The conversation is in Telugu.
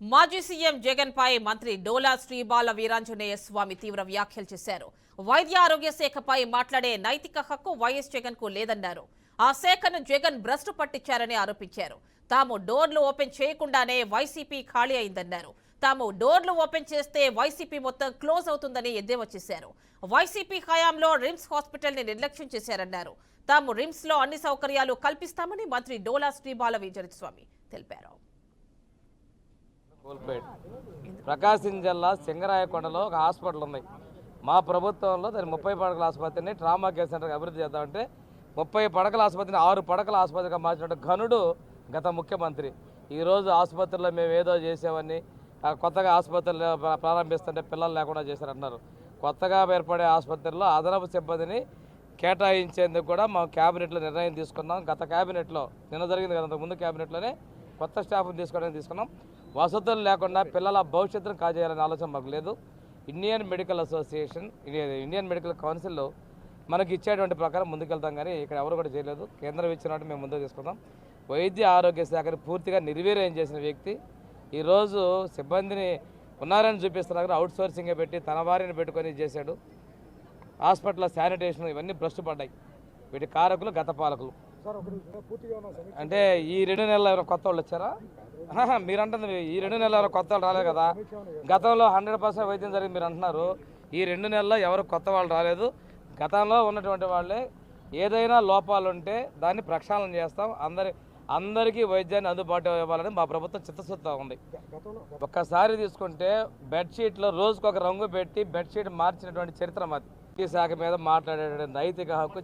మాజీ సీఎం జగన్ పై మంత్రి డోలా శ్రీబాల వీరాంజనేయ స్వామి తీవ్ర వ్యాఖ్యలు చేశారు. వైద్య ఆరోగ్య శాఖపై మాట్లాడే నైతిక హక్కు వైఎస్ జగన్కు లేదన్నారు. ఆ శాఖను జగన్ భ్రష్టు పట్టించారని ఆరోపించారు. తాము డోర్లు ఓపెన్ చేయకుండానే వైసీపీ ఖాళీ అయిందన్నారు. తాము డోర్లు ఓపెన్ చేస్తే వైసీపీ మొత్తం క్లోజ్ అవుతుందని ఎద్దేవా చేశారు. వైసీపీ హయాంలో రిమ్స్ హాస్పిటల్ని నిర్లక్ష్యం చేశారన్నారు. తాము రిమ్స్లో అన్ని సౌకర్యాలు కల్పిస్తామని మంత్రి డోలా శ్రీబాల వీరాంజనేయ స్వామి తెలిపారు. కోల్పోయాడు. ప్రకాశం జిల్లా సింగరాయకొండలో ఒక హాస్పిటల్ ఉంది. మా ప్రభుత్వంలో దాని ముప్పై పడకల ఆసుపత్రిని ట్రామా కేర్ సెంటర్కి అభివృద్ధి చేద్దామంటే ముప్పై పడకల ఆసుపత్రిని ఆరు పడకల ఆసుపత్రిగా మార్చినట్టు ఘనుడు గత ముఖ్యమంత్రి. ఈరోజు ఆసుపత్రిలో మేము ఏదో చేసామని కొత్తగా ఆసుపత్రులు ప్రారంభిస్తుంటే పిల్లలు లేకుండా చేశారంటున్నారు. కొత్తగా ఏర్పడే ఆసుపత్రిలో అదనపు సిబ్బందిని కేటాయించేందుకు కూడా మా క్యాబినెట్లో నిర్ణయం తీసుకున్నాం. గత క్యాబినెట్లో నిన్న జరిగింది కదా ముందు క్యాబినెట్లోనే కొత్త స్టాఫ్ని తీసుకోవడానికి తీసుకున్నాం. వసతులు లేకుండా పిల్లల భవిష్యత్తును కాజేయాలనే ఆలోచన మాకు లేదు. Indian medical association Indian- Indian medical కౌన్సిల్లో మనకి ఇచ్చేటువంటి ప్రకారం ముందుకెళ్తాం కానీ ఇక్కడ ఎవరు కూడా చేయలేదు. కేంద్రం ఇచ్చినట్టు మేము ముందుకు తీసుకుందాం. వైద్య ఆరోగ్య శాఖని పూర్తిగా నిర్వీర్యం చేసిన వ్యక్తి. ఈరోజు సిబ్బందిని ఉన్నారని చూపిస్తున్నారు. అవుట్ సోర్సింగే పెట్టి తన వారిని పెట్టుకొని చేశాడు. హాస్పిటల్ శానిటేషన్ ఇవన్నీ భ్రష్టుపడ్డాయి వీటి కారకులు గత పాలకులు. అంటే ఈ రెండు నెలలు ఎవరైనా కొత్త వాళ్ళు వచ్చారా? ఆహా, మీరు అంటుంది ఈ రెండు నెలలు ఎవరైనా కొత్త వాళ్ళు రాలేదు కదా. గతంలో హండ్రెడ్ పర్సెంట్ వైద్యం జరిగింది మీరు అంటున్నారు. ఈ రెండు నెలల్లో ఎవరు కొత్త వాళ్ళు రాలేదు. గతంలో ఉన్నటువంటి వాళ్ళే ఏదైనా లోపాలు ఉంటే దాన్ని ప్రక్షాళన చేస్తాం. అందరి అందరికీ వైద్యాన్ని అందుబాటు ఇవ్వాలని మా ప్రభుత్వం చిత్తశుద్ధ ఉంది. ఒక్కసారి తీసుకుంటే బెడ్షీట్లో రోజుకొక ఒక రంగు పెట్టి బెడ్షీట్ మార్చినటువంటి చరిత్ర మాది. ఈ శాఖ మీద మాట్లాడే నైతిక హక్కు